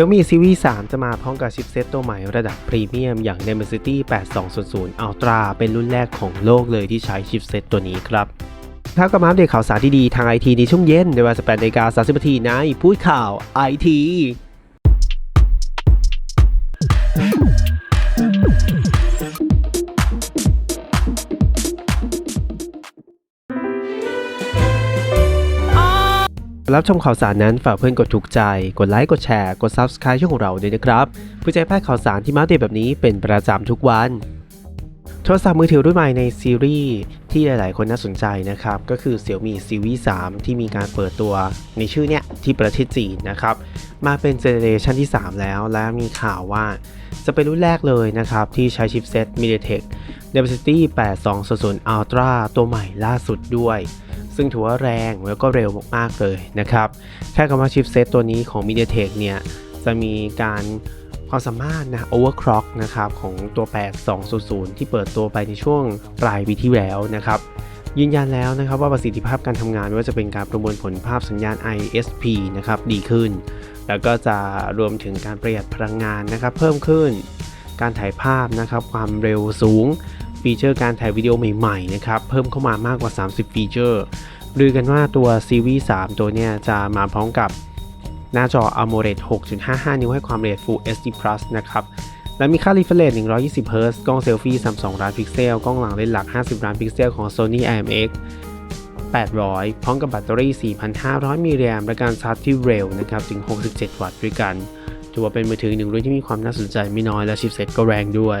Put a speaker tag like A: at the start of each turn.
A: Xiaomi Series 3 จะมาพร้อมกับชิปเซตตัวใหม่ระดับพรีเมียมอย่าง Dimensity 8200 Ultra เป็นรุ่นแรกของโลกเลยที่ใช้ชิปเซตตัวนี้ครับครับก็มาอัปเดตข่าวสารที่ดีทางไอทีในช่วงเย็นในเวลา18นาฬิกา30นาทีในพูดข่าวไอที รับชมข่าวสารนั้นฝากเพื่อนกดถูกใจ กดไลค์กดแชร์กด Subscribe ช่องของเราด้วยนะครับเพื่อจะให้พลาดข่าวสารที่มาเดตแบบนี้เป็นประจำทุกวันโทรศัพท์มือถือรุ่นใหม่ในซีรีส์ที่หลาย ๆ คนน่าสนใจนะครับ ก็คือ Xiaomi Series 3 ที่มีการเปิดตัวในชื่อเนี้ยที่ประเทศจีนนะครับ มาเป็นเจเนเรชันที่ 3 แล้วและมีข่าวว่าจะเป็นรุ่นแรกเลยนะครับ ที่ใช้ชิปเซ็ต MediaTek Dimensity 8200 Ultra ตัวใหม่ล่าสุดด้วย ซึ่งถือว่าแรงแล้วก็เร็วมากๆเลยนะครับแค่คำว่าชิปเซตตัวนี้ของ MediaTek เนี่ยจะมีการความสามารถนะ overclock นะครับของตัว 8200 ที่เปิดตัวไปในช่วงปลายปีที่แล้วนะครับยืนยันแล้วนะครับว่าประสิทธิภาพการทำงานไม่ว่าจะเป็นการประมวลผลภาพสัญญาณ ISP นะครับดีขึ้น แล้วก็จะรวมถึงการประหยัดพลังงานนะครับเพิ่มขึ้น การถ่ายภาพนะครับความเร็วสูง ฟีเจอร์การถ่ายวิดีโอใหม่ๆนะครับเพิ่มเข้ามามากกว่า 30 ฟีเจอร์ลือกันว่าตัว Series 3ตัวเนี้ยจะมาพร้อมกับหน้าจอ AMOLED 6.55 นิ้วให้ความละเอียด Full HD Plus นะครับ และมีค่า refresh 120 Hz กล้องเซลฟี่ 32 ล้านพิกเซล กล้องหลังเลนส์หลัก 50 ล้านพิกเซลของ Sony IMX 800 พร้อมกับแบตเตอรี่ 4,500 มิลลิแอมป์และการชาร์จที่เร็วนะครับ ถึง 67 วัตต์ด้วยกัน ถือว่าเป็นมือถือหนึ่งรุ่นที่มีความน่าสนใจไม่น้อยและชิปเซ็ตก็แรงด้วย